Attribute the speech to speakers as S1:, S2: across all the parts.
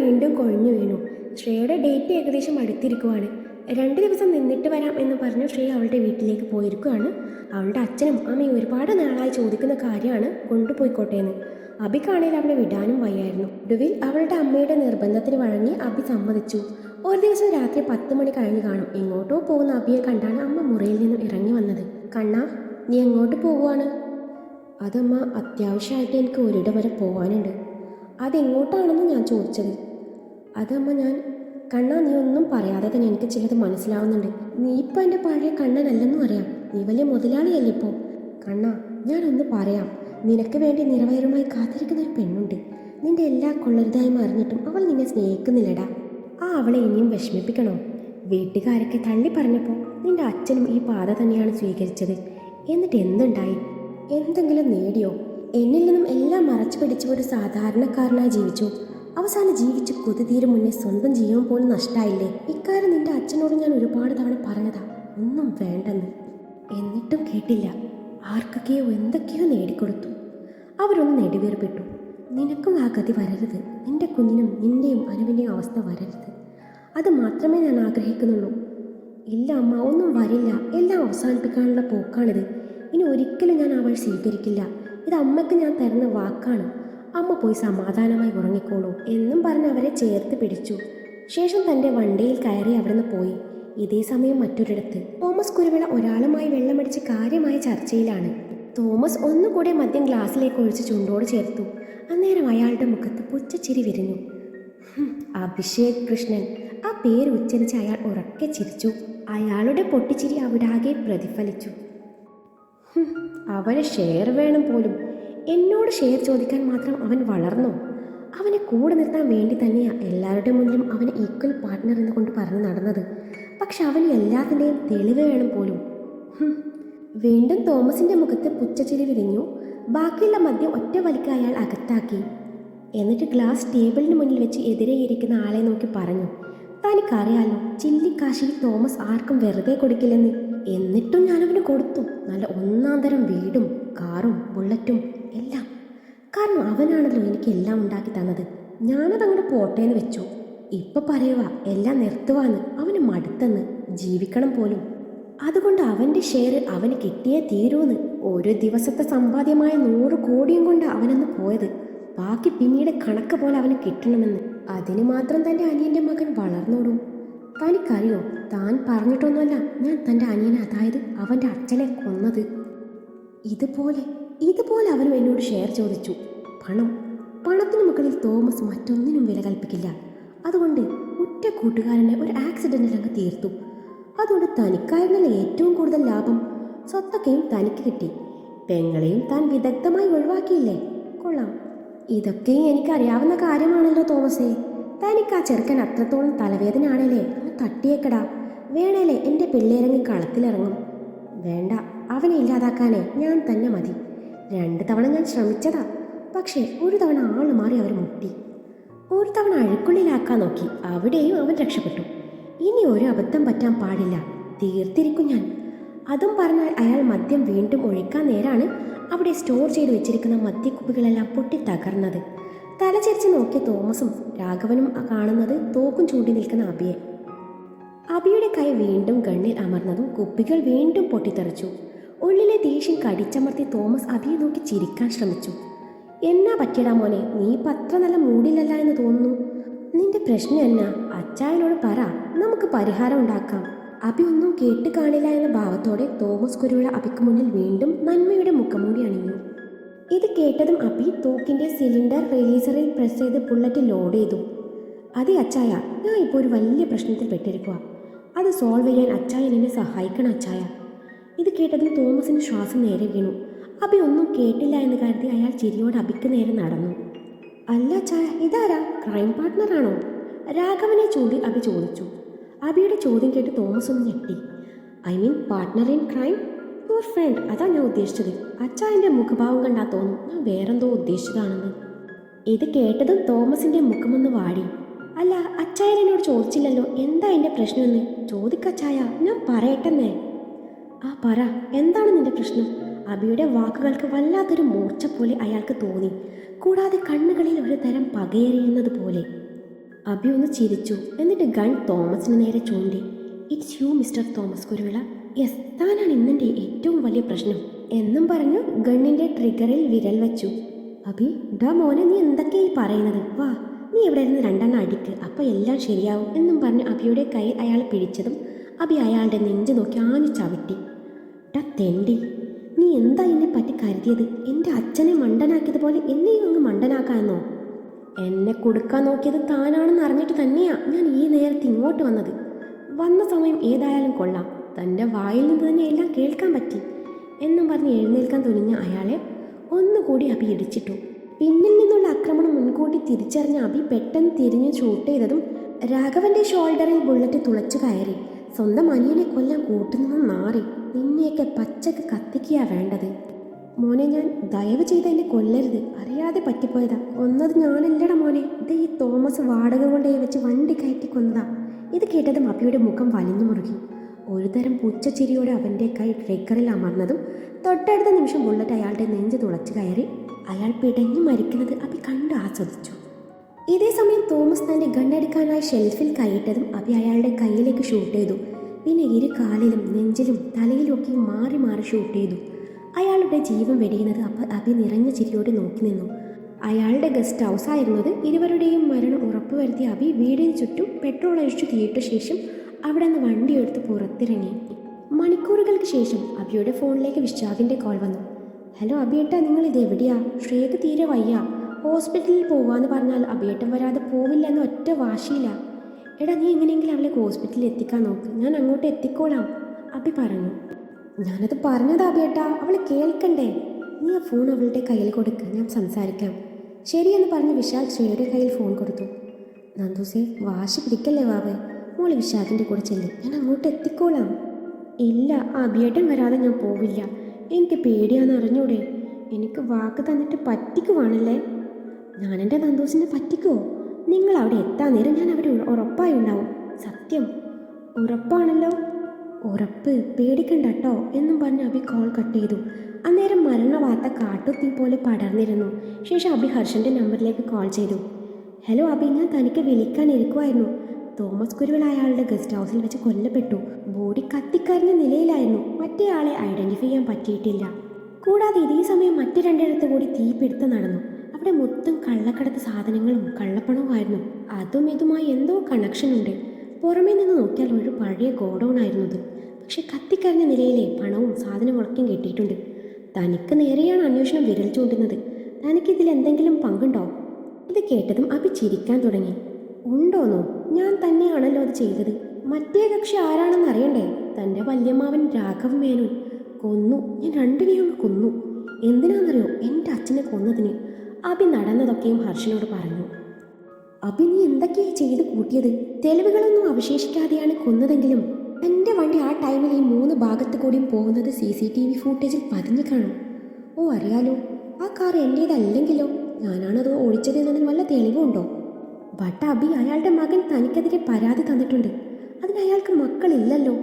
S1: വീണ്ടും കൊഴിഞ്ഞു വീണു. ശ്രേയയുടെ ഡേറ്റ് ഏകദേശം അടുത്തിരിക്കുവാണ്. രണ്ട് ദിവസം നിന്നിട്ട് വരാം എന്ന് പറഞ്ഞു ശ്രേയ അവളുടെ വീട്ടിലേക്ക് പോയിരിക്കുകയാണ്. അവളുടെ അച്ഛനും അമ്മയും ഒരുപാട് നാളായി ചോദിക്കുന്ന കാര്യമാണ് കൊണ്ടുപോയിക്കോട്ടെ എന്ന് അബിക്കാണെങ്കിൽ അവളെ വിടാനും വയ്യായിരുന്നു. ഒടുവിൽ അവളുടെ അമ്മയുടെ നിർബന്ധത്തിന് വഴങ്ങി അബി സമ്മതിച്ചു. ഒരു ദിവസം രാത്രി പത്ത് മണി കഴിഞ്ഞ് കാണും. എങ്ങോട്ടോ പോകുന്ന അബിയെ കണ്ടാണ് അമ്മ മുറിയിൽ നിന്നും ഇറങ്ങി വന്നത്. കണ്ണ നീ എങ്ങോട്ട് പോവുകയാണ് അതമ്മ അത്യാവശ്യമായിട്ട് എനിക്ക് ഒരിടം വരെ പോകാനുണ്ട് അതെങ്ങോട്ടാണെന്ന് ഞാൻ ചോദിച്ചത്. അതമ്മ ഞാൻ കണ്ണാ നീ ഒന്നും പറയാതെ തന്നെ എനിക്ക് ചിലത് മനസ്സിലാവുന്നുണ്ട്. നീ ഇപ്പം എന്റെ പഴയ കണ്ണനല്ലെന്നും അറിയാം. നീ വലിയ മുതലാളിയല്ലേ ഇപ്പോൾ കണ്ണാ ഞാനൊന്ന് പറയാം. നിനക്ക് വേണ്ടി നിറവയറുമായി കാത്തിരിക്കുന്ന ഒരു പെണ്ണുണ്ട്. നിന്റെ എല്ലാ കൊള്ളരുതായും അറിഞ്ഞിട്ടും അവൾ നിന്നെ സ്നേഹിക്കുന്നില്ലടാ. ആ അവളെ ഇനിയും വിഷമിപ്പിക്കണോ? വീട്ടുകാരൊക്കെ തള്ളി പറഞ്ഞപ്പോൾ നിന്റെ അച്ഛനും ഈ പാത തന്നെയാണ് സ്വീകരിച്ചത്. എന്നിട്ട് എന്തുണ്ടായി? എന്തെങ്കിലും നേടിയോ? എന്നിൽ നിന്നും എല്ലാം മറച്ചു പിടിച്ച ഒരു സാധാരണക്കാരനായി ജീവിച്ചു? അവസാനം ജീവിച്ച് കൊതുതീരും മുന്നേ സ്വന്തം ജീവൻ പോലും നഷ്ടായില്ലേ? ഇക്കാര്യം നിന്റെ അച്ഛനോട് ഞാൻ ഒരുപാട് തവണ പറഞ്ഞതാ. ഒന്നും വേണ്ടെന്ന്. എന്നിട്ടും കേട്ടില്ല. ആർക്കൊക്കെയോ എന്തൊക്കെയോ നേടിക്കൊടുത്തു. അവരൊന്ന് നെടുവേർപ്പെട്ടു. നിനക്കും ആ ഗതി വരരുത്. നിന്റെ കുഞ്ഞിനും നിന്റെയും അനുവിന്റെയും അവസ്ഥ വരരുത്. അത് മാത്രമേ ഞാൻ ആഗ്രഹിക്കുന്നുള്ളൂ. ഇല്ല അമ്മ ഒന്നും വരില്ല. എല്ലാം അവസാനിപ്പിക്കാനുള്ള പോക്കാണിത്. ഇനി ഒരിക്കലും ഞാൻ അവൾ സ്വീകരിക്കില്ല. ഇത് അമ്മയ്ക്ക് ഞാൻ തരുന്ന വാക്കാണ്. അമ്മ പോയി സമാധാനമായി ഉറങ്ങിക്കോളൂ എന്നും പറഞ്ഞ് അവരെ ചേർത്ത് പിടിച്ചു. ശേഷം തന്റെ വണ്ടിയിൽ കയറി അവിടുന്ന് പോയി. ഇതേ സമയം മറ്റൊരിടത്ത്. തോമസ് കുരുവിള ഒരാളുമായി വെള്ളമടിച്ച് കാര്യമായ ചർച്ചയിലാണ്. തോമസ് ഒന്നുകൂടെ മദ്യം ഗ്ലാസ്സിലേക്ക് ഒഴിച്ച് ചുണ്ടോട് ചേർത്തു. അന്നേരം അയാളുടെ മുഖത്ത് പുച്ചച്ചിരി വിരിഞ്ഞു. അഭിഷേക് കൃഷ്ണൻ. ആ പേര് ഉച്ചരിച്ച് അയാൾ ഉറക്കെ ചിരിച്ചു. അയാളുടെ പൊട്ടിച്ചിരി അവിടാകെ പ്രതിഫലിച്ചു. അവന് ഷെയർ വേണം പോലും. എന്നോട് ഷെയർ ചോദിക്കാൻ മാത്രം അവൻ വളർന്നു. അവനെ കൂടെ നിർത്താൻ വേണ്ടി തന്നെയാണ് എല്ലാവരുടെ മുന്നിലും അവൻ ഈക്വൽ പാർട്ട്ണർ എന്ന് കൊണ്ട് പറഞ്ഞു നടന്നത്. പക്ഷെ അവന് എല്ലാത്തിന്റെയും തെളിവ് വേണം പോലും. വീണ്ടും തോമസിന്റെ മുഖത്ത് പുച്ചച്ചിരി വിരിഞ്ഞു. ബാക്കിയുള്ള മദ്യം ഒറ്റ വലിക്ക് അയാൾ അകത്താക്കി. എന്നിട്ട് ഗ്ലാസ് ടേബിളിന് മുന്നിൽ വെച്ച് എതിരെ ഇരിക്കുന്ന ആളെ നോക്കി പറഞ്ഞു. തനിക്കറിയാലോ ചില്ലിക്കാശിൽ തോമസ് ആർക്കും വെറുതെ കൊടുക്കില്ലെന്ന്. എന്നിട്ടും ഞാനവന് കൊടുത്തു. നല്ല ഒന്നാം തരം വീടും കാറും ബുള്ളറ്റും. എല്ലാം. കാരണം അവനാണല്ലോ എനിക്ക് എല്ലാം ഉണ്ടാക്കി തന്നത്. ഞാനത് അങ്ങോട്ട് പോട്ടേന്ന് വെച്ചു. ഇപ്പൊ പറയുക എല്ലാം നിർത്തുവാന്ന്. അവന് മടുത്തെന്ന്. ജീവിക്കണം പോലും. അതുകൊണ്ട് അവന്റെ ഷെയർ അവന് കിട്ടിയേ തീരൂന്ന്. ഒരു ദിവസത്തെ സമ്പാദ്യമായ നൂറ് കോടിയും കൊണ്ട് അവനന്ന് പോയത്. ബാക്കി പിന്നീട് കണക്ക് പോലെ അവന് കിട്ടണമെന്ന്. അതിന് മാത്രം തന്റെ അനിയന്റെ മകൻ വളർന്നോടും. തനിക്കറിയോ താൻ പറഞ്ഞിട്ടൊന്നുമല്ല ഞാൻ തന്റെ അനിയനെ അതായത് അവന്റെ അച്ഛനെ കൊന്നത്. ഇതുപോലെ ഇതുപോലെ അവരും എന്നോട് ഷെയർ ചോദിച്ചു. പണം? പണത്തിന് മുകളിൽ തോമസ് മറ്റൊന്നിനും വില കൽപ്പിക്കില്ല. അതുകൊണ്ട് ഉറ്റ കൂട്ടുകാരനെ ഒരു ആക്സിഡന്റിൽ അങ്ങ് തീർത്തു. അതുകൊണ്ട് തനിക്കായിരുന്നല്ലോ ഏറ്റവും കൂടുതൽ ലാഭം സ്വത്തൊക്കെയും തനിക്ക് കിട്ടി. പെങ്ങളെയും താൻ വിദഗ്ധമായി ഒഴിവാക്കിയില്ലേ? കൊള്ളാം. ഇതൊക്കെയും എനിക്കറിയാവുന്ന കാര്യമാണല്ലോ തോമസേ. തനിക്ക് ആ ചെറുക്കൻ അത്രത്തോളം തലവേദന ആണല്ലേ അങ്ങ് തട്ടിയേക്കടാ. വേണേലേ എന്റെ പിള്ളേരങ്ങി കളത്തിലിറങ്ങും. വേണ്ട അവനെ ഇല്ലാതാക്കാനേ ഞാൻ തന്നെ മതി. രണ്ട് തവണ ഞാൻ ശ്രമിച്ചതാ. പക്ഷേ ഒരു തവണ ആൾ മാറി അവർ മുട്ടി. ഒരു തവണ അഴുക്കുള്ളിലാക്കാൻ നോക്കി അവിടെയും അവൻ രക്ഷപ്പെട്ടു. ഇനി ഒരു അബദ്ധം പറ്റാൻ പാടില്ല. തീർത്തിരിക്കും ഞാൻ. അതും പറഞ്ഞാൽ അയാൾ മദ്യം വീണ്ടും ഒഴിക്കാൻ നേരാണ് അവിടെ സ്റ്റോർ ചെയ്ത് വെച്ചിരിക്കുന്ന മദ്യക്കുപ്പികളെല്ലാം പൊട്ടി തകർന്നത്. തലചരിച്ച് നോക്കിയ തോമസും രാഘവനും കാണുന്നത് തോക്കും ചൂണ്ടി നിൽക്കുന്ന അബിയെ. അബിയുടെ കൈ വീണ്ടും ഗണ്ണിൽ അമർന്നതും കുപ്പികൾ വീണ്ടും പൊട്ടിത്തെറിച്ചു. ഉള്ളിലെ ദേഷ്യം കടിച്ചമർത്തി തോമസ് അബിയെ നോക്കി ചിരിക്കാൻ ശ്രമിച്ചു. എന്നാ പറ്റിയടാ മോനെ നീ ഇപ്പം അത്ര നല്ല മൂടിലല്ല എന്ന് തോന്നുന്നു. നിന്റെ പ്രശ്നം എന്നാ? അച്ചായനോട് പറ നമുക്ക് പരിഹാരം ഉണ്ടാക്കാം. അഭി ഒന്നും കേട്ട് കാണില്ല എന്ന ഭാവത്തോടെ തോമസ് കുരുവിള അഭിക്ക് മുന്നിൽ വീണ്ടും നന്മയുടെ മുഖംമൂടി അണിഞ്ഞു. ഇത് കേട്ടതും അഭി തോക്കിന്റെ സിലിണ്ടർ റിലീസറിൽ പ്രസ് ചെയ്ത് ബുള്ളറ്റ് ലോഡ് ചെയ്തു. അതെ അച്ചായ ഞാൻ ഇപ്പോൾ ഒരു വലിയ പ്രശ്നത്തിൽ പെട്ടിരിക്കുക അത് സോൾവ് ചെയ്യാൻ അച്ചായൻ എന്നെ സഹായിക്കണം അച്ചായ. ഇത് കേട്ടതും തോമസിന് ശ്വാസം നേരെ വീണു. അബി ഒന്നും കേട്ടില്ല എന്ന് കരുതി അയാൾ ചിരിയോട് അബിക്ക് നേരെ നടന്നു. അല്ല ചാ ഇതാരാ? ക്രൈം പാർട്ട്ണറാണോ രാഘവനെ ചൂണ്ടി അബി ചോദിച്ചു. അബിയുടെ ചോദ്യം കേട്ട് തോമസ് ഒന്ന് ഞെട്ടി. I mean partner in crime your friend അതാ ഞാൻ ഉദ്ദേശിച്ചത്. അച്ചായന്റെ മുഖഭാവം കണ്ടാ തോന്നും. ഞാൻ വേറെന്തോ ഉദ്ദേശിച്ചതാണെന്ന്. ഇത് കേട്ടതും തോമസിന്റെ മുഖമൊന്ന് വാടി. അല്ല അച്ചായൻ എന്നോട് ചോദിച്ചില്ലല്ലോ. എന്താ എന്റെ പ്രശ്നമെന്ന്? ചോദിക്കച്ചായ ഞാൻ പറയട്ടെന്നേ. ആ പറ. എന്താണ് നിന്റെ പ്രശ്നം? അബിയുടെ വാക്കുകൾക്ക് വല്ലാത്തൊരു മൂർച്ച പോലെ അയാൾക്ക് തോന്നി. കൂടാതെ കണ്ണുകളിൽ ഒരു തരം പകയറിയുന്നത് പോലെ. അബി ഒന്ന് ചിരിച്ചു. എന്നിട്ട് ഗൺ തോമസിന് നേരെ ചൂണ്ടി. It's you mister Thomas Kuruvila. Yes താനാണ് ഇന്നെന്റെ ഏറ്റവും വലിയ പ്രശ്നം. എന്നും പറഞ്ഞു ഗണ്ണിന്റെ ട്രിഗറിൽ വിരൽ വച്ചു. അബി ഡാ മോനെ നീ എന്തൊക്കെയായി പറയുന്നത്? വാ നീ ഇവിടെ ഇരുന്ന് രണ്ടെണ്ണം അടിക്ക്. അപ്പോൾ എല്ലാം ശരിയാവും എന്നും പറഞ്ഞ് അബിയുടെ കൈ അയാൾ പിടിച്ചതും അബി അയാളുടെ നെഞ്ച് നോക്കി ആഞ്ഞു ചവിട്ടി. ഡാ തെണ്ടി. നീ എന്താ എന്നെ പറ്റി കരുതിയത്? എന്റെ അച്ഛനെ മണ്ടനാക്കിയതുപോലെ എന്നെയും അങ്ങ് മണ്ടനാക്കാമെന്നോ എന്നെ കൊടുക്കാൻ നോക്കിയത് താനാണെന്ന് അറിഞ്ഞിട്ട് തന്നെയാ ഞാൻ ഈ നേരത്തെ ഇങ്ങോട്ട് വന്നത്. വന്ന സമയം ഏതായാലും കൊള്ളാം. തന്റെ വായിൽ നിന്ന് തന്നെ എല്ലാം കേൾക്കാൻ പറ്റി. എന്നും പറഞ്ഞ് എഴുന്നേൽക്കാൻ തുനിഞ്ഞ അയാളെ ഒന്നുകൂടി അഭി ഇടിച്ചിട്ടു. പിന്നിൽ നിന്നുള്ള ആക്രമണം മുൻകൂട്ടി തിരിച്ചറിഞ്ഞ അഭി പെട്ടെന്ന് തിരിഞ്ഞ് ഷൂട്ട് ചെയ്തതും രാഘവന്റെ ഷോൾഡറിൽ ബുള്ളറ്റ് തുളച്ചു കയറി. സ്വന്തം അനിയനെ കൊല്ലാൻ കൂട്ടുനിന്ന് മാറി നിന്നെയൊക്കെ പച്ചക്ക് കത്തിക്കുക വേണ്ടത്. മോനെ ഞാൻ ദയവ് ചെയ്ത് എന്നെ കൊല്ലരുത്. അറിയാതെ പറ്റിപ്പോയതാ. ഒന്നത് ഞാനല്ലട മോനെ. ഇത് ഈ തോമസ് വാടക കൊണ്ടേ വെച്ച് വണ്ടി കയറ്റി കൊന്നതാ. ഇത് കേട്ടതും അബിയുടെ മുഖം വലിഞ്ഞു മുറുകി. ഒരുതരം പുച്ചച്ചിരിയോടെ അവന്റെ കൈ ട്രേക്കറിൽ അമർന്നതും തൊട്ടടുത്ത നിമിഷം ബുള്ളറ്റ് അയാളുടെ നെഞ്ച് തുളച്ചു കയറി അയാൾ പിടഞ്ഞു മരിക്കുന്നത് അപ്പി കണ്ട് ആസ്വദിച്ചു. ഇതേ സമയം തോമസ് തന്റെ ഗണ്ണെടുക്കാനായി ഷെൽഫിൽ കൈയിട്ടതും അബി അയാളുടെ കയ്യിലേക്ക് ഷൂട്ട് ചെയ്തു. പിന്നെ ഇരു കാലിലും നെഞ്ചിലും തലയിലൊക്കെ മാറി മാറി ഷൂട്ട് ചെയ്തു. അയാളുടെ ജീവൻ വെടിയുന്നത് അപ്പം അബി നിറഞ്ഞ ചിരിയോടെ നോക്കി നിന്നു. അയാളുടെ ഗസ്റ്റ് ഹൗസ് ആയിരുന്നത് ഇരുവരുടെയും മരണം ഉറപ്പുവരുത്തിയ അഭി വീടിന് ചുറ്റും പെട്രോൾ ഒഴിച്ചു തീയിട്ട ശേഷം അവിടെ നിന്ന് വണ്ടിയെടുത്ത് പുറത്തിറങ്ങി. മണിക്കൂറുകൾക്ക് ശേഷം അബിയുടെ ഫോണിലേക്ക് വിശാഖിന്റെ കോൾ വന്നു. ഹലോ അബിയേട്ടാ നിങ്ങൾ ഇത് എവിടെയാ? ശ്രേയക്ക് തീരെ വയ്യ. ഹോസ്പിറ്റലിൽ പോവാന്ന് പറഞ്ഞാൽ അഭിയേട്ടം വരാതെ പോവില്ല എന്ന് ഒറ്റ വാശിയില്ല എടാ നീ എങ്ങനെയെങ്കിലും അവളെ ഹോസ്പിറ്റലിൽ എത്തിക്കാൻ നോക്ക്. ഞാൻ അങ്ങോട്ട് എത്തിക്കോളാം. അഭി പറഞ്ഞു. ഞാനത് പറഞ്ഞതാ അഭിയേട്ടാ അവൾ കേൾക്കണ്ടേ? നീ ആ ഫോൺ അവളുടെ കയ്യിൽ കൊടുക്ക്. ഞാൻ സംസാരിക്കാം. ശരിയെന്ന് പറഞ്ഞ് വിശാൽ ശ്രീയുടെ കയ്യിൽ ഫോൺ കൊടുത്തു. നന്ദൂസേ വാശി പിടിക്കല്ലേ വാവേ മോൾ വിശാഖിന്റെ കൂടെ ചെല്ലും. ഞാൻ അങ്ങോട്ട് എത്തിക്കോളാം. ഇല്ല അഭിയേട്ടം വരാതെ ഞാൻ പോവില്ല. എനിക്ക് പേടിയാണെന്ന് അറിഞ്ഞൂടെ? എനിക്ക് വാക്ക് തന്നിട്ട് പറ്റിക്കുവാണല്ലേ? ഞാൻ എന്റെ നന്ദൂസിനെ പറ്റിക്കോ? നിങ്ങൾ അവിടെ എത്താൻ നേരം ഞാൻ അവിടെ ഉറപ്പായി ഉണ്ടാവും. സത്യം. ഉറപ്പാണല്ലോ. ഉറപ്പ് പേടിക്കണ്ട കേട്ടോ എന്നും പറഞ്ഞ് അഭി കോൾ കട്ട് ചെയ്തു. അന്നേരം മരണവാർത്ത കാട്ടുതീ പോലെ പടർന്നിരുന്നു. ശേഷം അഭി ഹർഷന്റെ നമ്പറിലേക്ക് കോൾ ചെയ്തു. ഹലോ അഭി ഞാൻ തനിക്ക് വിളിക്കാൻ ഇരിക്കുമായിരുന്നു തോമസ് കുരുവിൽ അയാളുടെ ഗസ്റ്റ് ഹൗസിൽ വെച്ച് കൊല്ലപ്പെട്ടു. ബോഡി കത്തിക്കരിഞ്ഞ നിലയിലായിരുന്നു. മറ്റേ ആളെ ഐഡന്റിഫൈ ചെയ്യാൻ പറ്റിയിട്ടില്ല. കൂടാതെ ഇതേ സമയം മറ്റു രണ്ടിടത്ത് കൂടി തീപിടുത്തം നടന്നു. അവിടെ മൊത്തം കള്ളക്കടത്ത് സാധനങ്ങളും കള്ളപ്പണവുമായിരുന്നു. അതും ഇതുമായി എന്തോ കണക്ഷൻ ഉണ്ട്. പുറമേ നിന്ന് നോക്കിയാൽ ഒരു പഴയ ഗോഡൗൺ ആയിരുന്നു അത് പക്ഷെ കത്തിക്കറിഞ്ഞ നിലയിലെ പണവും സാധനങ്ങളൊക്കെയും കിട്ടിയിട്ടുണ്ട്. തനിക്ക് നേരെയാണ് അന്വേഷണം വിരൽ ചൂണ്ടുന്നത്. തനിക്കിതിൽ എന്തെങ്കിലും പങ്കുണ്ടോ? ഇത് കേട്ടതും അഭി ചിരിക്കാൻ തുടങ്ങി. ഉണ്ടോന്നോ? ഞാൻ തന്നെയാണല്ലോ അത് ചെയ്തത്. മറ്റേ കക്ഷി ആരാണെന്ന് അറിയണ്ടേ? തന്റെ വല്യമ്മാവൻ രാഘവ് മേനോൻ. കൊന്നു. ഞാൻ രണ്ടിനെയും കൊന്നു. എന്തിനാണെന്നറിയോ എന്റെ അച്ഛനെ കൊന്നതിന്. അഭി നടന്നതൊക്കെയും ഹർഷനോട് പറഞ്ഞു. അഭി നീ എന്തൊക്കെയാ ചെയ്ത് കൂട്ടിയത്? തെളിവുകളൊന്നും അവശേഷിക്കാതെയാണ് കൊന്നതെങ്കിലും എന്റെ വണ്ടി ആ ടൈമിൽ ഈ മൂന്ന് ഭാഗത്ത് കൂടിയും പോകുന്നത് സി സി ടി വി ഫുട്ടേജിൽ പതിഞ്ഞു കാണും. ഓ അറിയാലോ ആ കാർ എന്റേതല്ലെങ്കിലോ ഞാനാണത് ഒഴിച്ചത് എന്നതിന് വല്ല തെളിവുണ്ടോ? ബട്ട് അബി അയാളുടെ മകൻ തനിക്കെതിരെ പരാതി തന്നിട്ടുണ്ട്. അതിന് അയാൾക്ക് മക്കളില്ലല്ലോ.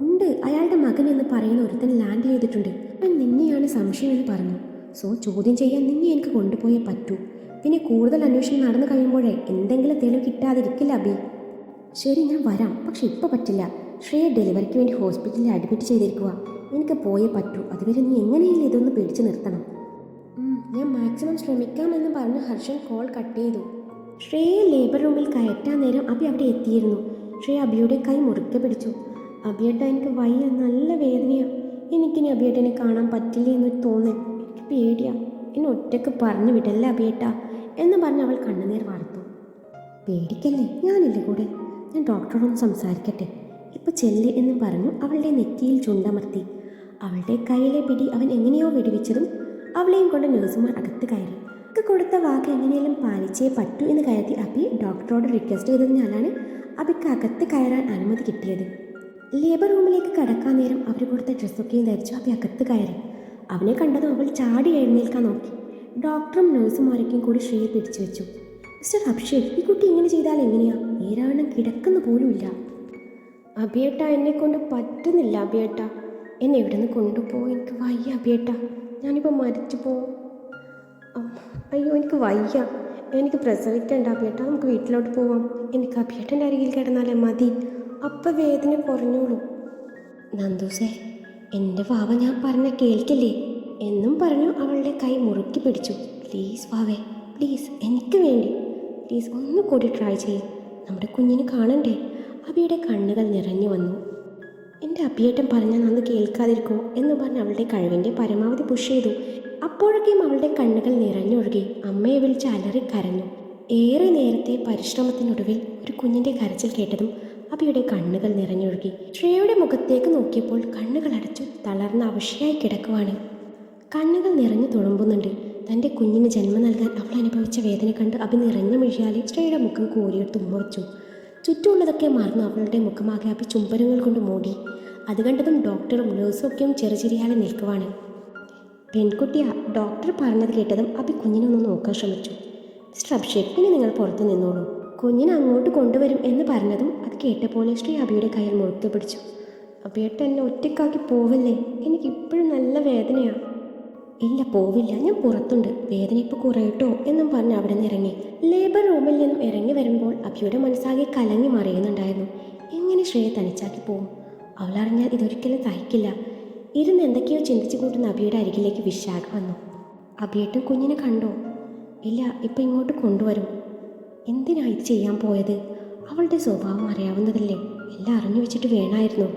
S1: ഉണ്ട് അയാളുടെ മകൻ എന്ന് പറയുന്ന ഒരുത്തൻ ലാൻഡ് ചെയ്തിട്ടുണ്ട്. അവൻ നിന്നെയാണ് സംശയം എന്ന് പറഞ്ഞു. സോ ചോദ്യം ചെയ്യാൻ നിന്നെ എനിക്ക് കൊണ്ടുപോയേ പറ്റൂ. പിന്നെ കൂടുതൽ അന്വേഷണം നടന്നു കഴിയുമ്പോഴേ എന്തെങ്കിലും തെളിവ് കിട്ടാതിരിക്കില്ല അബി. ശരി ഞാൻ വരാം. പക്ഷെ ഇപ്പോൾ പറ്റില്ല. ശ്രേയ ഡെലിവറിക്ക് വേണ്ടി ഹോസ്പിറ്റലിൽ അഡ്മിറ്റ് ചെയ്തിരിക്കുക എനിക്ക് പോയേ പറ്റൂ. അതുവരെ നീ എങ്ങനെയെങ്കിലും ഇതൊന്ന് പിടിച്ചു നിർത്തണം. ഞാൻ മാക്സിമം ശ്രമിക്കാമെന്ന് പറഞ്ഞ് ഹർഷൻ കോൾ കട്ട് ചെയ്തു. ശ്രേയെ ലേബർ റൂമിൽ കയറ്റാൻ നേരം അബി അവിടെ എത്തിയിരുന്നു. ശ്രേയ അബിയുടെ കൈ മുറുക്കെ പിടിച്ചു. അബിയേട്ട എനിക്ക് വയ്യ. നല്ല വേദനയാണ് എനിക്കിനി അബിയേട്ടനെ കാണാൻ പറ്റില്ല എന്നൊരു എനിക്ക് പേടിയാ. എന്നെ ഒറ്റയ്ക്ക് പറഞ്ഞു വിടല്ല അബിയേട്ട എന്ന് പറഞ്ഞ് അവൾ കണ്ണുനീർ വാർത്തു. പേടിക്കല്ലേ? ഞാനില്ലേ കൂടെ? ഞാൻ ഡോക്ടറോടൊന്ന് സംസാരിക്കട്ടെ. ഇപ്പൊ ചെല്ല് എന്ന് പറഞ്ഞു അവളുടെ നെറ്റിയിൽ ചുണ്ടമർത്തി. അവളുടെ കയ്യിലെ പിടി അവൻ എങ്ങനെയോ വെടിവെച്ചതും അവളെയും കൊണ്ട് നഴ്സുമാർ അകത്ത് കയറി. കൊടുത്ത വാക്ക് എങ്ങനെയെങ്കിലും പാലിച്ചേ പറ്റൂ എന്ന് കരുതി അബി ഡോക്ടറോട് റിക്വസ്റ്റ് ചെയ്തതിനാലാണ് അബിക്ക് അകത്ത് കയറാൻ അനുമതി കിട്ടിയത്. ലേബർ റൂമിലേക്ക് കടക്കാൻ നേരം അവർ കൊടുത്ത ഡ്രസ്സൊക്കെയും ധരിച്ചു അബി അകത്ത് കയറി. അവനെ കണ്ടതും അവൾ ചാടി എഴുന്നേൽക്കാൻ നോക്കി. ഡോക്ടറും നഴ്സും ഒരക്കും കൂടി ശ്രീയെ പിടിച്ചു വെച്ചു. മിസ്റ്റർ അഭിഷേക് ഈ കുട്ടി ഇങ്ങനെ ചെയ്താൽ എങ്ങനെയാ? നേരാവണ്ണം കിടക്കുന്ന പോലുമില്ല അഭിയേട്ട എന്നെ കൊണ്ട് പറ്റുന്നില്ല അഭിയേട്ട. എന്നെ ഇവിടെ നിന്ന് കൊണ്ടുപോകും? എനിക്ക് വയ്യ അഭിയേട്ട. ഞാനിപ്പോൾ മരിച്ചു പോവും അയ്യോ എനിക്ക് വയ്യ. എനിക്ക് പ്രസവിക്കണ്ട അഭിയേട്ട. നമുക്ക് വീട്ടിലോട്ട് പോവാം. എനിക്ക് അഭിയേട്ടന്റെ അരികിൽ കിടന്നാലേ മതി. അപ്പം വേദന കുറഞ്ഞോളൂ. നന്ദൂസേ എന്റെ വാവ ഞാൻ പറഞ്ഞ കേൾക്കില്ലേ? എന്നും പറഞ്ഞു അവളുടെ കൈ മുറുക്കി പിടിച്ചു. പ്ലീസ് വാവേ പ്ലീസ് എനിക്ക് വേണ്ടി. പ്ലീസ് ഒന്ന് കൂടി ട്രൈ ചെയ്യ്. നമ്മുടെ കുഞ്ഞിന് കാണണ്ടേ? അബിയുടെ കണ്ണുകൾ നിറഞ്ഞു വന്നു. എന്റെ അബിയേട്ടൻ പറഞ്ഞാൽ നന്ന് കേൾക്കാതിരിക്കോ എന്ന് പറഞ്ഞ് അവളുടെ കഴിവിന്റെ പരമാവധി പുഷ് ചെയ്തു. അപ്പോഴൊക്കെയും അവളുടെ കണ്ണുകൾ നിറഞ്ഞൊഴുകി. അമ്മയെ വിളിച്ച് അലറി കരഞ്ഞു. ഏറെ നേരത്തെ പരിശ്രമത്തിനൊടുവിൽ ഒരു കുഞ്ഞിന്റെ കരച്ചിൽ കേട്ടതും അബിയുടെ കണ്ണുകൾ നിറഞ്ഞൊഴുകി. ശ്രേയയുടെ മുഖത്തേക്ക് നോക്കിയപ്പോൾ കണ്ണുകൾ അടച്ചു തളർന്ന അവശയായി കിടക്കുവാണ്. കണ്ണുകൾ നിറഞ്ഞു തുളുമ്പുന്നുണ്ട്. തന്റെ കുഞ്ഞിന് ജന്മം നൽകാൻ അവൾ അനുഭവിച്ച വേദന കണ്ട് അബി നിറഞ്ഞു മിഴിയാലെ ശ്രേയയുടെ മുഖം കോരിയെടുത്ത് ഉമ്മ ചുറ്റുമുള്ളതൊക്കെ മറന്നു അവളുടെ മുഖമാകെ അബി ചുംബനങ്ങൾ കൊണ്ട് മൂടി. അത് കണ്ടതും ഡോക്ടറും നേഴ്സും ഒക്കെയും ചെറുചിരിയാലെ നിൽക്കുവാണ്. പെൺകുട്ടി ഡോക്ടർ പറഞ്ഞത് കേട്ടതും അബി കുഞ്ഞിനൊന്ന് നോക്കാൻ ശ്രമിച്ചു. മിസ്റ്റർ അഭിഷേക് ഇനി നിങ്ങൾ പുറത്ത് നിന്നോളൂ. കുഞ്ഞിനെ അങ്ങോട്ട് കൊണ്ടുവരും എന്ന് പറഞ്ഞതും അത് കേട്ടപ്പോൾ ശ്രീ അബിയുടെ കയ്യിൽ മുറുക്കെ പിടിച്ചു. അബിയേട്ട എന്നെ ഒറ്റക്കാക്കി പോവല്ലേ? എനിക്ക് ഇപ്പോഴും നല്ല വേദനയാണ് ഇല്ല പോവില്ല. ഞാൻ പുറത്തുണ്ട്. വേദന ഇപ്പോൾ കുറയട്ടോ എന്നും പറഞ്ഞ് അവിടെ നിന്ന് ഇറങ്ങി. ലേബർ റൂമിൽ നിന്നും ഇറങ്ങി വരുമ്പോൾ അബിയുടെ മനസ്സാകെ കലങ്ങി മറിയുന്നുണ്ടായിരുന്നു. എങ്ങനെ ശ്രീയെ തനിച്ചാക്കി പോവും? അവളറിഞ്ഞാൽ ഇതൊരിക്കലും തയ്ക്കില്ല ഇരുന്ന് എന്തൊക്കെയോ ചിന്തിച്ചു കൂട്ടുന്ന അബിയുടെ അരികിലേക്ക് വിശാഖ വന്നു. അഭിയേട്ടൻ കുഞ്ഞിനെ കണ്ടോ? ഇല്ല ഇപ്പം ഇങ്ങോട്ട് കൊണ്ടുവരും. എന്തിനാ ഇത് ചെയ്യാൻ പോയത്? അവളുടെ സ്വഭാവം അറിയാവുന്നതല്ലേ. എല്ലാം അറിഞ്ഞു വെച്ചിട്ട് വേണമായിരുന്നു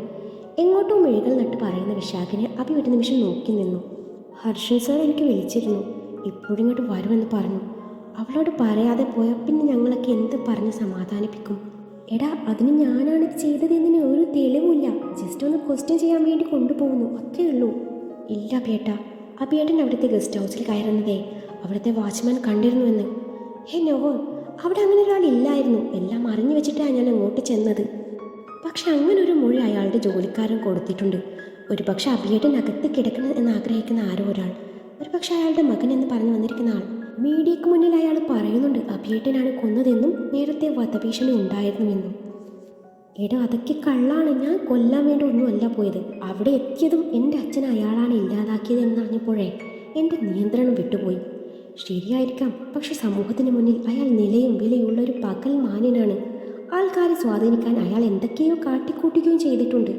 S1: എങ്ങോട്ടോ മെഴുകൾ നട്ട് പറയുന്ന വിശാഖിനെ അഭി ഒരു നിമിഷം നോക്കി നിന്നു. ഹർഷൻ സാർ എനിക്ക് വിളിച്ചിരുന്നു. ഇപ്പോഴിങ്ങോട്ട് വരുമെന്ന് പറഞ്ഞു. അവളോട് പറയാതെ പോയാൽ പിന്നെ ഞങ്ങളൊക്കെ എന്ത് പറഞ്ഞ് സമാധാനിപ്പിക്കും? എടാ അതിന് ഞാനാണ് ചെയ്തതെന്നതിന് ഒരു തെളിവുമില്ല. ജസ്റ്റ് ഒന്ന് ക്വസ്റ്റ്യൻ ചെയ്യാൻ വേണ്ടി കൊണ്ടുപോകുന്നു. അത്രേ ഉള്ളൂ. ഇല്ല ബേട്ട അബിയേട്ടൻ അവിടുത്തെ ഗസ്റ്റ് ഹൗസിൽ കയറുന്നതേ. അവിടുത്തെ വാച്ച്മാൻ കണ്ടിരുന്നുവെന്ന്. ഹേ നോവോ അവിടെ അങ്ങനെ ഒരാൾ ഇല്ലായിരുന്നു. എല്ലാം അറിഞ്ഞു വെച്ചിട്ടാണ് ഞാൻ അങ്ങോട്ട് ചെന്നത്. പക്ഷെ അങ്ങനെ ഒരു മൊഴി അയാളുടെ ജോലിക്കാരൻ കൊടുത്തിട്ടുണ്ട്. ഒരു പക്ഷെ അഭിയേട്ടൻ അകത്ത് കിടക്കണം എന്ന് ആഗ്രഹിക്കുന്ന ആരോ ഒരാൾ. ഒരു പക്ഷെ അയാളുടെ മകൻ എന്ന് പറഞ്ഞു വന്നിരിക്കുന്ന ആൾ. മീഡിയയ്ക്ക് മുന്നിൽ അയാൾ പറയുന്നുണ്ട് അഭിയേട്ടനാണ് കൊന്നതെന്നും നേരത്തെ വധഭീഷണി ഉണ്ടായിരുന്നുവെന്നും. എടോ അതൊക്കെ കള്ളാണ്. ഞാൻ കൊല്ലാൻ വേണ്ടി ഒന്നുമല്ല പോയത്. അവിടെ എത്തിയതും എന്റെ അച്ഛൻ അയാളാണ് ഇല്ലാതാക്കിയത് എന്നറിഞ്ഞപ്പോഴേ എന്റെ നിയന്ത്രണം വിട്ടുപോയി. ശരിയായിരിക്കാം. പക്ഷെ സമൂഹത്തിന് മുന്നിൽ അയാൾ നിലയും വിലയുള്ള ഒരു പകൽ മാന്യനാണ്. ആൾക്കാരെ സ്വാധീനിക്കാൻ അയാൾ എന്തൊക്കെയോ കാട്ടിക്കൂട്ടുകയും ചെയ്തിട്ടുണ്ട്.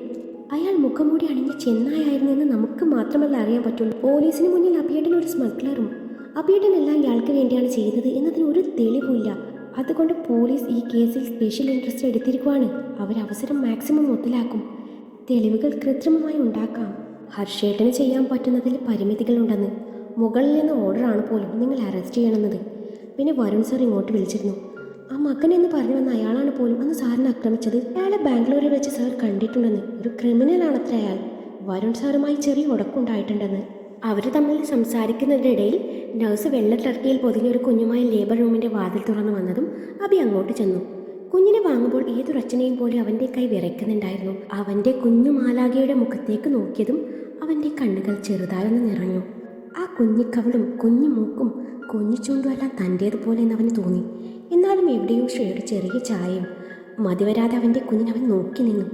S1: അയാൾ മുഖംമൂടി അണിഞ്ഞ ചെന്നായായിരുന്നു എന്ന് നമുക്ക് മാത്രമല്ല അറിയാൻ പറ്റുള്ളൂ. പോലീസിന് മുന്നിൽ അഭിയേട്ടൻ ഒരു സ്മഗ്ലറും. അഭിയേട്ടനെല്ലാം ഇയാൾക്ക് വേണ്ടിയാണ് ചെയ്തത് എന്നതിന് ഒരു തെളിവില്ല അതുകൊണ്ട് പോലീസ് ഈ കേസിൽ സ്പെഷ്യൽ ഇൻട്രസ്റ്റ് എടുത്തിരിക്കുവാണ്. അവർ അവസരം മാക്സിമം മുതലാക്കും തെളിവുകൾ കൃത്രിമമായി ഉണ്ടാക്കാം. ഹർഷേട്ടന് ചെയ്യാൻ പറ്റുന്നതിൽ പരിമിതികളുണ്ടെന്ന്. മുകളിൽ നിന്ന് ഓർഡറാണ് പോലും നിങ്ങൾ അറസ്റ്റ് ചെയ്യണമെന്നത്. പിന്നെ വരുൺ സാർ ഇങ്ങോട്ട് വിളിച്ചിരുന്നു. ആ മകൻ എന്ന് പറഞ്ഞു വന്ന അയാളാണ് പോലും അന്ന് സാറിനെ ആക്രമിച്ചത്. അയാളെ ബാംഗ്ലൂരിൽ വെച്ച് സാർ കണ്ടിട്ടുണ്ടെന്ന്. ഒരു ക്രിമിനൽ ആണത്ര അയാൾ. വരുൺ സാറുമായി ചെറിയ ഉടക്കുണ്ടായിട്ടുണ്ടെന്ന് അവർ തമ്മിൽ സംസാരിക്കുന്നതിനിടയിൽ നഴ്സ് വെള്ള ടർക്കിയിൽ പൊതിഞ്ഞ ഒരു കുഞ്ഞുമായി ലേബർ റൂമിന്റെ വാതിൽ തുറന്നു വന്നതും അബി അങ്ങോട്ട് ചെന്നു. കുഞ്ഞിനെ വാങ്ങുമ്പോൾ ഏതൊരച്ഛനെയും പോലെ അവന്റെ കൈ വിറയ്ക്കുന്നുണ്ടായിരുന്നു. അവന്റെ കുഞ്ഞു മാലാകയുടെ മുഖത്തേക്ക് നോക്കിയതും അവന്റെ കണ്ണുകൾ ചെറുതായൊന്ന് നിറഞ്ഞു. ആ കുഞ്ഞിക്കവളും കുഞ്ഞു മൂക്കും കുഞ്ഞു ചൂണ്ടും എല്ലാം തന്റേതുപോലെ എന്ന് അവന് തോന്നി. എന്നാലും എവിടെയോ ശ്രേയുടെ ചെറിയ ചായയും മതിവരാതെ അവന്റെ കുഞ്ഞിനവൻ നോക്കി നിന്നു.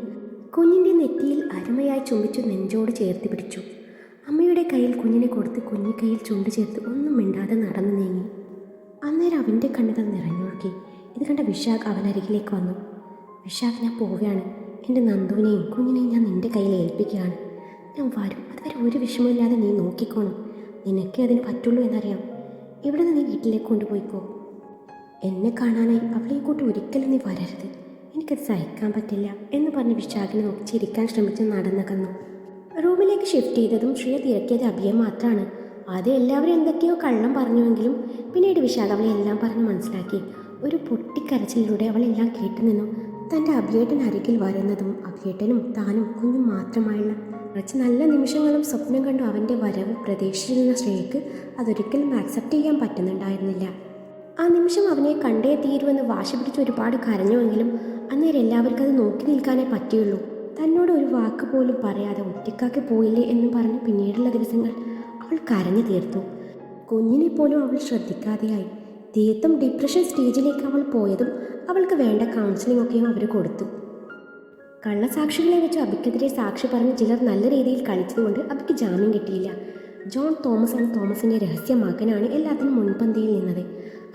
S1: കുഞ്ഞിന്റെ നെറ്റിയിൽ അരുമയായി ചുംബിച്ചു നെഞ്ചോട് ചേർത്ത് പിടിച്ചു. അമ്മയുടെ കയ്യിൽ കുഞ്ഞിനെ കൊടുത്ത് കുഞ്ഞിക്കൈയിൽ കയ്യിൽ ചുണ്ട് ചേർത്ത് ഒന്നും മിണ്ടാതെ നടന്നു നീങ്ങി. അന്നേരം അവന്റെ കണ്ണുകൾ നിറഞ്ഞൊഴുക്കി ഇത് കണ്ട വിശാഖ് അവനരികിലേക്ക് വന്നു. വിശാഖ് ഞാൻ പോവുകയാണ്. എന്റെ നന്ദുവിനെയും കുഞ്ഞിനെയും ഞാൻ നിന്റെ കയ്യിൽ ഏൽപ്പിക്കുകയാണ്. ഞാൻ വരും. അതുവരെ ഒരു വിഷമമില്ലാതെ നീ നോക്കിക്കോണം. നിനക്കേ അതിന് പറ്റുള്ളൂ എന്നറിയാം. ഇവിടെ നിന്ന് നീ വീട്ടിലേക്ക് കൊണ്ടുപോയിക്കോ? എന്നെ കാണാനായി അവളെ കൂട്ടി ഒരിക്കലും നീ വരരുത്. എനിക്കത് സഹിക്കാൻ പറ്റില്ല എന്ന് പറഞ്ഞ് വിശാഖിനെ നോക്കി ചിരിക്കാൻ ശ്രമിച്ച് നടന്നകന്നു. റൂമിലേക്ക് ഷിഫ്റ്റ് ചെയ്തതും ശ്രീയ തിരക്കിയത് അഭിയെ മാത്രമാണ് ആദ്യം എല്ലാവരും എന്തൊക്കെയോ കള്ളം പറഞ്ഞുവെങ്കിലും പിന്നീട് വിശാഖ അവളെ എല്ലാം പറഞ്ഞ് മനസ്സിലാക്കി. ഒരു പൊട്ടിക്കരച്ചിലൂടെ അവളെല്ലാം കേട്ടു നിന്നു. തന്റെ അഭിയേട്ടൻ അരികിൽ വരുന്നതും അഭിയേട്ടനും താനും കുഞ്ഞും മാത്രമായുള്ള കുറച്ച് നല്ല നിമിഷങ്ങളും സ്വപ്നം കണ്ടു അവന്റെ വരവ് പ്രതീക്ഷിച്ചിരുന്ന ശ്രേയക്ക് അതൊരിക്കലും ആക്സെപ്റ്റ് ചെയ്യാൻ പറ്റുന്നുണ്ടായിരുന്നില്ല. ആ നിമിഷം അവനെ കണ്ടേ തീരുമെന്ന് വാശി പിടിച്ച് ഒരുപാട് കരഞ്ഞുവെങ്കിലും അന്നേരം എല്ലാവർക്കും അത് നോക്കി നിൽക്കാനേ പറ്റിയുള്ളൂ. തന്നോട് ഒരു വാക്ക് പോലും പറയാതെ ഒറ്റക്കാക്കി പോയില്ലേ എന്ന് പറഞ്ഞ് പിന്നീടുള്ള ദിവസങ്ങൾ അവൾ കരഞ്ഞു തീർത്തു. കുഞ്ഞിനെ പോലും അവൾ ശ്രദ്ധിക്കാതെയായി. തീർത്തും ഡിപ്രഷൻ സ്റ്റേജിലേക്ക് അവൾ പോയതും അവൾക്ക് വേണ്ട കൗൺസിലിംഗ് ഒക്കെയും അവർ കൊടുത്തു. കള്ളസാക്ഷികളെ വെച്ച് അബിക്കെതിരെ സാക്ഷി പറഞ്ഞ് ചിലർ നല്ല രീതിയിൽ കളിച്ചതുകൊണ്ട് അബിക്ക് ജാമ്യം കിട്ടിയില്ല. ജോൺ തോമസ് ആൻഡ് തോമസിന്റെ രഹസ്യ മകനാണ് എല്ലാത്തിനും മുൻപന്തിയിൽ നിന്നത്.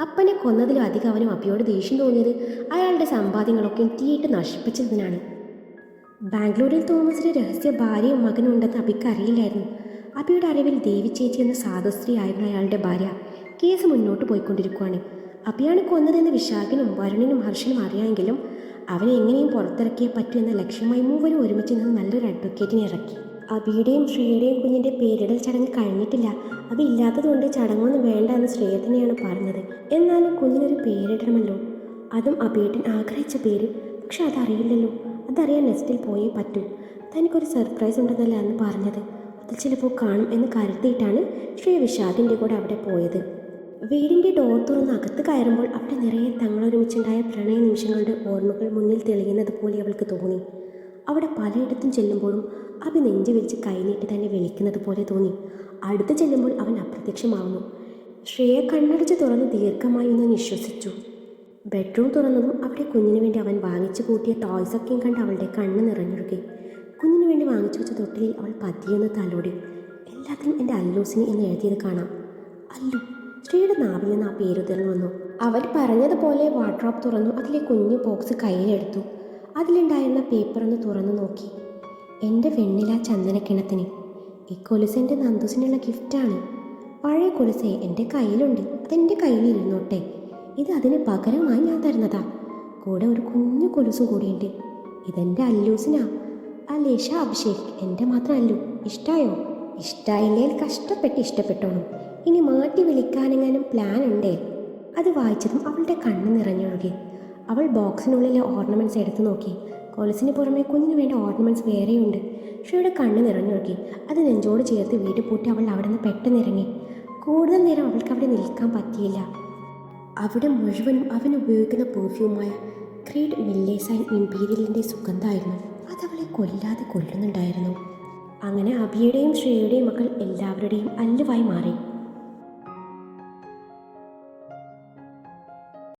S1: അപ്പനെ കൊന്നതിലും അധികം അവനും അബിയോട് ദേഷ്യം തോന്നിയത് അയാളുടെ സമ്പാദ്യങ്ങളൊക്കെ തീയിട്ട് നശിപ്പിച്ചതിനാണ്. ബാംഗ്ലൂരിൽ തോമസിന്റെ രഹസ്യ ഭാര്യയും മകനും ഉണ്ടെന്ന് അബിക്ക് അറിയില്ലായിരുന്നു. അബിയുടെ അറിവിൽ ദേവി ചേച്ചി എന്ന സാധുസ്ത്രീ ആയിരുന്നു അയാളുടെ ഭാര്യ. കേസ് മുന്നോട്ട് പോയിക്കൊണ്ടിരിക്കുകയാണ് അബിയാണ് കൊന്നതെന്ന് വിശാഖിനും വരുണിനും ഹർഷനും അറിയാമെങ്കിലും അവനെ എങ്ങനെയും പുറത്തിറക്കിയേ പറ്റൂ എന്ന ലക്ഷ്യമായി മൂവരും ഒരുമിച്ച് നിന്ന് നല്ലൊരു അഡ്വക്കേറ്റിനെ ഇറക്കി. അബിയുടെയും ശ്രീയുടെയും കുഞ്ഞിന്റെ പേരിടൽ ചടങ്ങ് കഴിഞ്ഞിട്ടില്ല. അബി ഇല്ലാത്തതുകൊണ്ട് ചടങ്ങൊന്നും വേണ്ട എന്ന് ശ്രേയ തന്നെയാണ് പറഞ്ഞത്. എന്നാലും കുഞ്ഞിനൊരു പേരിടണമല്ലോ. അതും അബിയേട്ടൻ ആഗ്രഹിച്ച പേര്. പക്ഷെ അതറിയില്ലല്ലോ. അതറിയാൻ നെസ്റ്റിൽ പോയേ പറ്റൂ. തനിക്കൊരു സർപ്രൈസ് ഉണ്ടെന്നല്ല എന്ന് പറഞ്ഞത്. അത് ചിലപ്പോൾ കാണും എന്ന് കരുതിയിട്ടാണ് ശ്രീ വിഷാദിന്റെ കൂടെ അവിടെ പോയത്. വീടിന്റെ ഡോർ തുറന്ന് അകത്ത് കയറുമ്പോൾ അവിടെ നിറയെ തങ്ങളൊരുമിച്ചുണ്ടായ പ്രണയ നിമിഷങ്ങളുടെ ഓർമ്മകൾ മുന്നിൽ തെളിയുന്നത് പോലെ അവൾക്ക് തോന്നി. അവിടെ പലയിടത്തും ചെല്ലുമ്പോഴും അഭി നെഞ്ചു വിരിച്ച് കൈനീട്ടി തന്നെ വിളിക്കുന്നത് പോലെ തോന്നി. അടുത്ത് ചെല്ലുമ്പോൾ അവൻ അപ്രത്യക്ഷമാവുന്നു. ശ്രേയ കണ്ണടച്ച് തുറന്ന് ദീർഘമായി ഒന്ന് നിശ്വസിച്ചു. ബെഡ്റൂം തുറന്നതും അവിടെ കുഞ്ഞിന് വേണ്ടി അവൻ വാങ്ങിച്ചു കൂട്ടിയ ടോയ്സൊക്കെയും കണ്ട് അവളുടെ കണ്ണ് നിറഞ്ഞൊഴുകി. കുഞ്ഞിന് വേണ്ടി വാങ്ങിച്ചു വെച്ച തൊട്ടിലിൽ അവൾ പതിയൊന്ന് തലോടി. എല്ലാത്തിനും എന്റെ അല്ലൂസിനി എന്ന് എഴുതിയത് കാണാം. അല്ലു ശ്രീയുടെ നാവിൽ നിന്ന് ആ പേര് ഉതിർന്നു വന്നു. അവർ പറഞ്ഞതുപോലെ വാർഡ്രോപ്പ് തുറന്നു അതിലെ കുഞ്ഞു ബോക്സ് കയ്യിലെടുത്തു. അതിലുണ്ടായിരുന്ന പേപ്പർ ഒന്ന് തുറന്നു നോക്കി. എന്റെ വെണ്ണില ചന്ദനക്കിണത്തിന് ഈ കൊലുസ് എന്റെ നന്ദുസിനുള്ള ഗിഫ്റ്റാണ് പഴയ കൊലുസെ എന്റെ കയ്യിലുണ്ട്. അതെന്റെ കയ്യിലിരുന്നോട്ടെ ഇത് അതിന് പകരമായി ഞാൻ തരുന്നതാ. കൂടെ ഒരു കുഞ്ഞു കൊലുസും കൂടിയുണ്ട്. ഇതെന്റെ അല്ലൂസിനാ. ലേശ അഭിഷേക്. എന്റെ മാത്രം അല്ലു. ഇഷ്ടായോ? ഇഷ്ടായില്ലേൽ കഷ്ടപ്പെട്ട് ഇഷ്ടപ്പെട്ടോണം. ഇനി മാറ്റി വിളിക്കാനെങ്ങാനും പ്ലാൻ ഉണ്ടേ? അത് വായിച്ചതും അവളുടെ കണ്ണ് നിറഞ്ഞൊഴുകി അവൾ ബോക്സിനുള്ളിലെ ഓർണമെന്റ്സ് എടുത്തു നോക്കി. കൊലസിന് പുറമെ കുഞ്ഞിന് വേണ്ട ഓർണമെന്റ്സ് വേറെയുണ്ട്. ഷയുടെ കണ്ണ് നിറഞ്ഞൊഴുകി അത് നെഞ്ചോട് ചേർത്ത് വീട് പൂട്ടി അവൾ അവിടെ നിന്ന് പെട്ടെന്ന് ഇറങ്ങി. കൂടുതൽ നേരം അവൾക്ക് അവിടെ നിൽക്കാൻ പറ്റിയില്ല. അവിടെ മുഴുവനും അവൻ ഉപയോഗിക്കുന്ന പെർഫ്യൂമായ ക്രീഡ് വില്ലേസ് ആൻഡ് ഇമ്പീരിയലിന്റെ സുഗന്ധമായിരുന്നു. അതവളെ കൊല്ലാതെ കൊല്ലുന്നുണ്ടായിരുന്നു. അങ്ങനെ അബിയുടെയും ശ്രേയയുടെയും മക്കൾ എല്ലാവരുടെയും അല്ലുവായി മാറി.